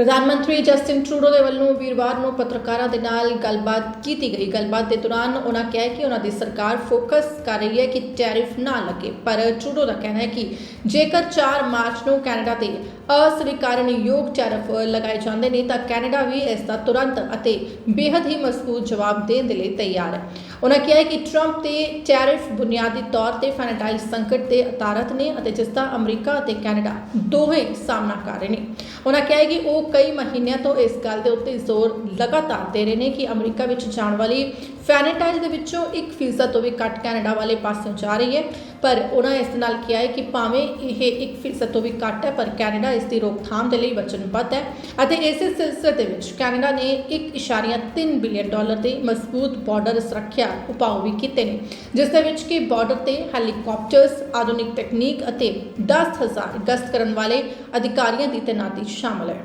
ਪ੍ਰਧਾਨ ਮੰਤਰੀ Justin Trudeau ਦੇ ਵੱਲੋਂ ਵੀਰਵਾਰ ਨੂੰ ਪੱਤਰਕਾਰਾਂ ਦੇ ਨਾਲ ਗੱਲਬਾਤ ਕੀਤੀ ਗਈ। ਗੱਲਬਾਤ ਦੇ ਦੌਰਾਨ ਉਹਨਾਂ ਕਿਹਾ ਕਿ ਉਹਨਾਂ ਦੀ ਸਰਕਾਰ ਫੋਕਸ ਕਰ ਰਹੀ ਹੈ ਕਿ ਟੈਰਿਫ ਨਾ ਲੱਗੇ। ਪਰ ਟਰੂਡੋ ਦਾ ਕਹਿਣਾ ਹੈ ਕਿ ਜੇਕਰ 4 ਮਾਰਚ ਨੂੰ ਕੈਨੇਡਾ ਤੇ ਅਸਵੀਕਾਰਨਯੋਗ ਟੈਰਿਫ ਲਗਾਏ ਜਾਂਦੇ ਨੇ, ਤਾਂ ਕੈਨੇਡਾ ਵੀ ਇਸ ਦਾ ਤੁਰੰਤ ਅਤੇ ਬੇहद ਹੀ ਮਜ਼ਬੂਤ ਜਵਾਬ ਦੇਣ ਦੇ ਲਈ ਤਿਆਰ ਹੈ। ਉਹਨਾਂ ਕਿਹਾ ਕਿ ਟਰੰਪ ਤੇ ਟੈਰਿਫ ਬੁਨਿਆਦੀ ਤੌਰ ਤੇ ਫਾਈਨੈਂਸ਼ੀਅਲ ਸੰਕਟ ਦੇ ਅਤਾਰਤ ਨੇ ਅਤੇ ਜਿਸ ਦਾ ਅਮਰੀਕਾ ਅਤੇ ਕੈਨੇਡਾ ਦੋਵੇਂ ਸਾਹਮਣਾ ਕਰ ਰਹੇ ਨੇ। ਉਹਨਾਂ ਕਿਹਾ ਕਿ ਉਹ ਕਈ ਮਹੀਨਿਆਂ ਤੋਂ ਇਸ ਗੱਲ ਦੇ ਉੱਤੇ ਜ਼ੋਰ ਲਗਾਤਾਰ ਦੇ ਰਹੇ ਨੇ ਕਿ ਅਮਰੀਕਾ ਵਿੱਚ ਜਾਣ ਵਾਲੀ ਫੈਨੇਟਾਈਜ਼ ਦੇ ਵਿੱਚੋਂ 1% ਤੋਂ ਵੀ ਘੱਟ ਕੈਨੇਡਾ ਵਾਲੇ ਪਾਸੇ ਜਾ ਰਹੀ ਹੈ। ਪਰ ਉਹਨਾਂ ਇਸ ਨਾਲ ਕਿਹਾ ਹੈ ਕਿ ਭਾਵੇਂ ਇਹ 1% ਤੋਂ ਵੀ ਘੱਟ ਹੈ, ਪਰ ਕੈਨੇਡਾ ਇਸ ਦੀ ਰੋਕਥਾਮ ਦੇ ਲਈ ਵਚਨਬੱਧ ਹੈ ਅਤੇ ਇਸੇ ਸਿਲਸਿਲੇ ਦੇ ਵਿੱਚ ਕੈਨੇਡਾ ਨੇ 1.3 ਬਿਲੀਅਨ ਡਾਲਰ ਦੇ ਮਜ਼ਬੂਤ ਬਾਰਡਰ ਸੁਰੱਖਿਆ ਉਪਾਅ ਵੀ ਕੀਤੇ ਨੇ, ਜਿਸ ਦੇ ਵਿੱਚ ਕਿ ਬਾਰਡਰ ਤੇ ਹੈਲੀਕਾਪਟਰਸ, ਆਧੁਨਿਕ ਤਕਨੀਕ ਅਤੇ 10000 ਗਸ਼ਤ ਕਰਨ ਵਾਲੇ ਅਧਿਕਾਰੀਆਂ ਦੀ ਤੈਨਾਤੀ ਸ਼ਾਮਲ ਹੈ।